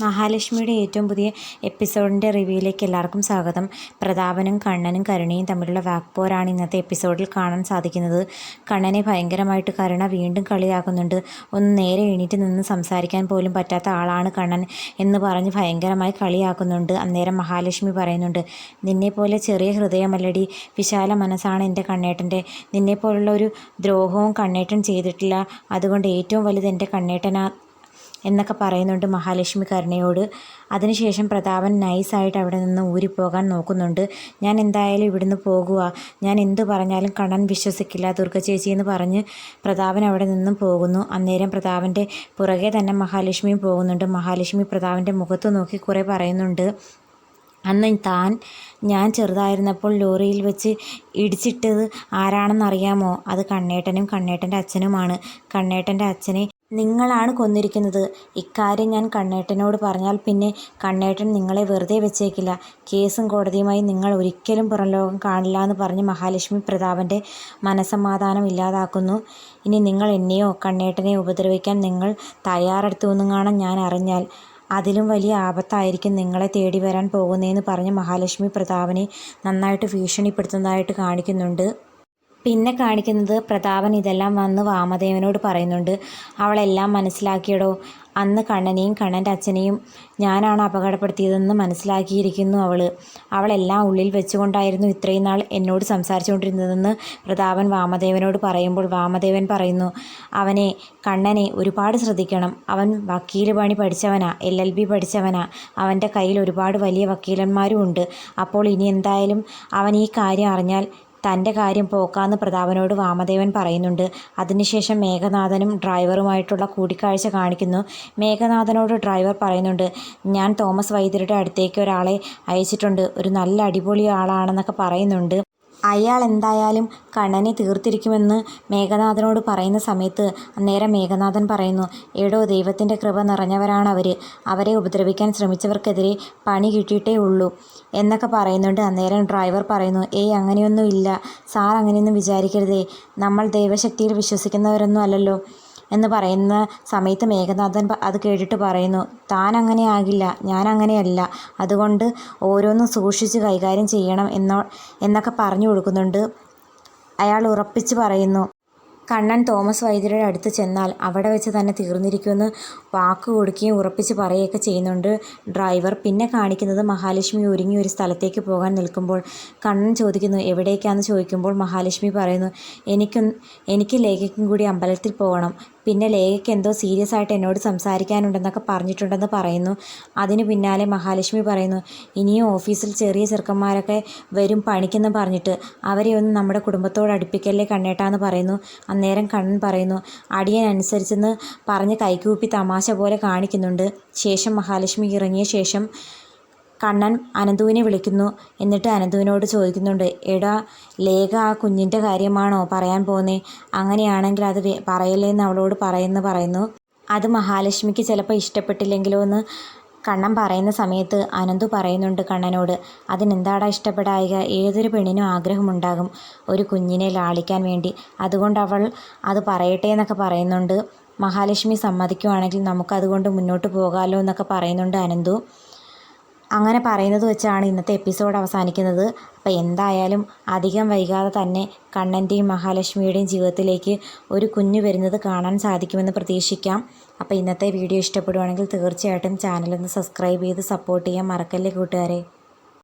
മഹാലക്ഷ്മിയുടെ ഏറ്റവും പുതിയ എപ്പിസോഡിന്റെ റിവ്യൂയിലേക്ക് എല്ലാവർക്കും സ്വാഗതം. പ്രതാപനും കണ്ണനും കരുണയും തമ്മിലുള്ള വാക്പോരാണ് ഇന്നത്തെ എപ്പിസോഡിൽ കാണാൻ സാധിക്കുന്നത്. കണ്ണനെ ഭയങ്കരമായിട്ട് കരുണ വീണ്ടും കളിയാക്കുന്നുണ്ട്. ഒന്ന് നേരെ എണീറ്റ് നിന്ന് സംസാരിക്കാൻ പോലും പറ്റാത്ത ആളാണ് കണ്ണൻ എന്ന് പറഞ്ഞ് ഭയങ്കരമായി കളിയാക്കുന്നുണ്ട്. അന്നേരം മഹാലക്ഷ്മി പറയുന്നുണ്ട് നിന്നെപ്പോലെ ചെറിയ ഹൃദയമല്ലടി വിശാല മനസ്സാണ് എന്റെ കണ്ണേട്ടന്റെ. നിന്നെപ്പോലുള്ള ഒരു ദ്രോഹവും കണ്ണേട്ടൻ ചെയ്തിട്ടില്ല. അതുകൊണ്ട് ഏറ്റവും വലുത് എന്റെ കണ്ണേട്ടനാ എന്നൊക്കെ പറയുന്നുണ്ട് മഹാലക്ഷ്മി കരുണയോട്. അതിനുശേഷം പ്രതാപൻ നൈസായിട്ട് അവിടെ നിന്ന് ഊരിപ്പോകാൻ നോക്കുന്നുണ്ട്. ഞാൻ എന്തായാലും ഇവിടുന്ന് പോകുക ഞാൻ എന്തു പറഞ്ഞാലും കണ്ണൻ വിശ്വസിക്കില്ല ദുർഗ ചേച്ചി എന്ന് പറഞ്ഞ് പ്രതാപൻ അവിടെ നിന്നും പോകുന്നു. അന്നേരം പ്രതാപന്റെ പുറകെ തന്നെ മഹാലക്ഷ്മിയും പോകുന്നുണ്ട്. മഹാലക്ഷ്മി പ്രതാപന്റെ മുഖത്ത് നോക്കി കുറേ പറയുന്നുണ്ട്. അന്ന് താൻ ഞാൻ ചെറുതായിരുന്നപ്പോൾ ലോറിയിൽ വെച്ച് ഇടിച്ചിട്ടത് ആരാണെന്നറിയാമോ? അത് കണ്ണേട്ടനും കണ്ണേട്ടന്റെ അച്ഛനുമാണ്. കണ്ണേട്ടന്റെ അച്ഛനെ നിങ്ങളാണ് കൊന്നിരിക്കുന്നത്. ഇക്കാര്യം ഞാൻ കണ്ണേട്ടനോട് പറഞ്ഞാൽ പിന്നെ കണ്ണേട്ടൻ നിങ്ങളെ വെറുതെ വെച്ചേക്കില്ല. കേസും കോടതിയുമായി നിങ്ങൾ ഒരിക്കലും പുറംലോകം കാണില്ല എന്ന് പറഞ്ഞ് മഹാലക്ഷ്മി പ്രതാപന്റെ മനസമാധാനം ഇല്ലാതാക്കുന്നു. ഇനി നിങ്ങൾ എന്നെയോ കണ്ണേട്ടനെയോ ഉപദ്രവിക്കാൻ നിങ്ങൾ തയ്യാറെടുത്തു എന്നും കാണാൻ ഞാൻ അറിഞ്ഞാൽ. അതിലും വലിയ ആപത്തായിരിക്കും നിങ്ങളെ തേടി വരാൻ പോകുന്നതെന്ന് പറഞ്ഞ് മഹാലക്ഷ്മി പ്രതാപനെ നന്നായിട്ട് ഭീഷണിപ്പെടുത്തുന്നതായിട്ട് കാണിക്കുന്നുണ്ട്. പിന്നെ കാണിക്കുന്നത് പ്രതാപൻ ഇതെല്ലാം വന്ന് വാമദേവനോട് പറയുന്നുണ്ട്. അവളെല്ലാം മനസ്സിലാക്കിയടോ. അന്ന് കണ്ണനെയും കണ്ണന്റെ അച്ഛനെയും ഞാനാണ് അപകടപ്പെടുത്തിയതെന്ന് മനസ്സിലാക്കിയിരിക്കുന്നു അവൾ അവളെല്ലാം ഉള്ളിൽ വെച്ചുകൊണ്ടായിരുന്നു ഇത്രയും നാൾ എന്നോട് സംസാരിച്ചുകൊണ്ടിരുന്നതെന്ന് പ്രതാപൻ വാമദേവനോട് പറയുമ്പോൾ വാമദേവൻ പറയുന്നു അവനെ കണ്ണനെ ഒരുപാട് ശ്രദ്ധിക്കണം. അവൻ വക്കീൽ പണി പഠിച്ചവനാ എൽ എൽ ബി പഠിച്ചവനാ. അവന്റെ കയ്യിൽ ഒരുപാട് വലിയ വക്കീലന്മാരും ഉണ്ട്. അപ്പോൾ ഇനി എന്തായാലും അവൻ ഈ കാര്യം അറിഞ്ഞാൽ തന്റെ കാര്യം പോക്കാന്ന് പ്രതാപനോട് വാമദേവൻ പറയുന്നുണ്ട്. അതിനുശേഷം മേഘനാഥനും ഡ്രൈവറുമായിട്ടുള്ള കൂടിക്കാഴ്ച കാണിക്കുന്നു. മേഘനാഥനോട് ഡ്രൈവർ പറയുന്നുണ്ട് ഞാൻ തോമസ് വൈദ്യരുടെ അടുത്തേക്ക് ഒരാളെ അയച്ചിട്ടുണ്ട്. ഒരു നല്ല അടിപൊളി ആളാണെന്നൊക്കെ പറയുന്നുണ്ട്. അയാൾ എന്തായാലും കണ്ണനെ തീർത്തിരിക്കുമെന്ന് മേഘനാഥനോട് പറയുന്ന സമയത്ത് അന്നേരം മേഘനാഥൻ പറയുന്നു എടോ ദൈവത്തിന്റെ കൃപ നിറഞ്ഞവരാണ് അവർ അവരെ ഉപദ്രവിക്കാൻ ശ്രമിച്ചവർക്കെതിരെ പണി കിട്ടിയിട്ടേ ഉള്ളൂ എന്നൊക്കെ പറയുന്നുണ്ട്. അന്നേരം ഡ്രൈവർ പറയുന്നു ഏയ് അങ്ങനെയൊന്നും ഇല്ല. സാർ അങ്ങനെയൊന്നും വിചാരിക്കരുതേ. നമ്മൾ ദൈവശക്തിയിൽ വിശ്വസിക്കുന്നവരൊന്നും അല്ലല്ലോ. എന്ന് പറയുന്ന സമയത്ത് മേഘനാഥൻ അത് കേട്ടിട്ട് പറയുന്നു താൻ അങ്ങനെ ആകില്ല ഞാൻ അങ്ങനെയല്ല അതുകൊണ്ട് ഓരോന്നും സൂക്ഷിച്ച് കൈകാര്യം ചെയ്യണം എന്നോ എന്നൊക്കെ പറഞ്ഞു കൊടുക്കുന്നുണ്ട്. അയാൾ ഉറപ്പിച്ച് പറയുന്നു കണ്ണൻ തോമസ് വൈദ്യരുടെ അടുത്ത് ചെന്നാൽ അവിടെ വെച്ച് തന്നെ തീർന്നിരിക്കുമെന്ന് വാക്ക് കൊടുക്കുകയും ഉറപ്പിച്ച് പറയുകയൊക്കെ ചെയ്യുന്നുണ്ട്. ഡ്രൈവർ പിന്നെ കാണിക്കുന്നത് മഹാലക്ഷ്മി ഒരുങ്ങി ഒരു സ്ഥലത്തേക്ക് പോകാൻ നിൽക്കുമ്പോൾ. കണ്ണൻ ചോദിക്കുന്നു എവിടേക്കാണെന്ന് ചോദിക്കുമ്പോൾ മഹാലക്ഷ്മി പറയുന്നു എനിക്കും എനിക്ക് ലേഖയ്ക്കും കൂടി അമ്പലത്തിൽ പോകണം. പിന്നെ ലേഖയ്ക്ക് എന്തോ സീരിയസ് ആയിട്ട് എന്നോട് സംസാരിക്കാനുണ്ടെന്നൊക്കെ പറഞ്ഞിട്ടുണ്ടെന്ന് പറയുന്നു. അതിന് പിന്നാലെ മഹാലക്ഷ്മി പറയുന്നു ഇനിയും ഓഫീസിൽ ചെറിയ ചെറുക്കന്മാരൊക്കെ വരും പണിക്കെന്ന് പറഞ്ഞിട്ട് അവരെ ഒന്ന് നമ്മുടെ കുടുംബത്തോട് അടുപ്പിക്കല്ലേ കണ്ണേട്ടാന്ന് പറയുന്നു. അന്നേരം കണ്ണൻ പറയുന്നു അടിയൻ അനുസരിച്ചെന്ന് പറഞ്ഞ് കൈകൂപ്പി തമാശ പോലെ കാണിക്കുന്നുണ്ട്. ശേഷം മഹാലക്ഷ്മി ഇറങ്ങിയ ശേഷം കണ്ണൻ അനന്തുവിനെ വിളിക്കുന്നു. എന്നിട്ട് അനന്തുവിനോട് ചോദിക്കുന്നുണ്ട് എടാ ലേഖ ആ കുഞ്ഞിന്റെ കാര്യമാണോ പറയാൻ പോകുന്നേ അങ്ങനെയാണെങ്കിൽ അത് പറയല്ലേന്ന് അവളോട് പറയുന്നു പറയുന്നു. അത് മഹാലക്ഷ്മിക്ക് ചിലപ്പോൾ ഇഷ്ടപ്പെട്ടില്ലെങ്കിലോ എന്ന് കണ്ണൻ പറയുന്ന സമയത്ത് അനന്തു പറയുന്നുണ്ട് കണ്ണനോട് അതിനെന്താടാ ഇഷ്ടപ്പെടായിക? ഏതൊരു പെണ്ണിനും ആഗ്രഹമുണ്ടാകും ഒരു കുഞ്ഞിനെ ലാളിക്കാൻ വേണ്ടി. അതുകൊണ്ട് അവൾ അത് പറയട്ടെ എന്നൊക്കെ പറയുന്നുണ്ട്. മഹാലക്ഷ്മി സമ്മതിക്കുവാണെങ്കിൽ നമുക്കതുകൊണ്ട് മുന്നോട്ട് പോകാമല്ലോ എന്നൊക്കെ പറയുന്നുണ്ട് അനന്തു. അങ്ങനെ പറയുന്നത് വെച്ചാണ് ഇന്നത്തെ എപ്പിസോഡ് അവസാനിക്കുന്നത്. അപ്പോൾ എന്തായാലും അധികം വൈകാതെ തന്നെ കണ്ണന്റെയും മഹാലക്ഷ്മിയുടെയും ജീവിതത്തിലേക്ക് ഒരു കുഞ്ഞു വരുന്നത് കാണാൻ സാധിക്കുമെന്ന് പ്രതീക്ഷിക്കാം. അപ്പോൾ ഇന്നത്തെ വീഡിയോ ഇഷ്ടപ്പെടുവാണെങ്കിൽ തീർച്ചയായിട്ടും ചാനലൊന്ന് സബ്സ്ക്രൈബ് ചെയ്ത് സപ്പോർട്ട് ചെയ്യാൻ മറക്കല്ലേ കൂട്ടുകാരെ.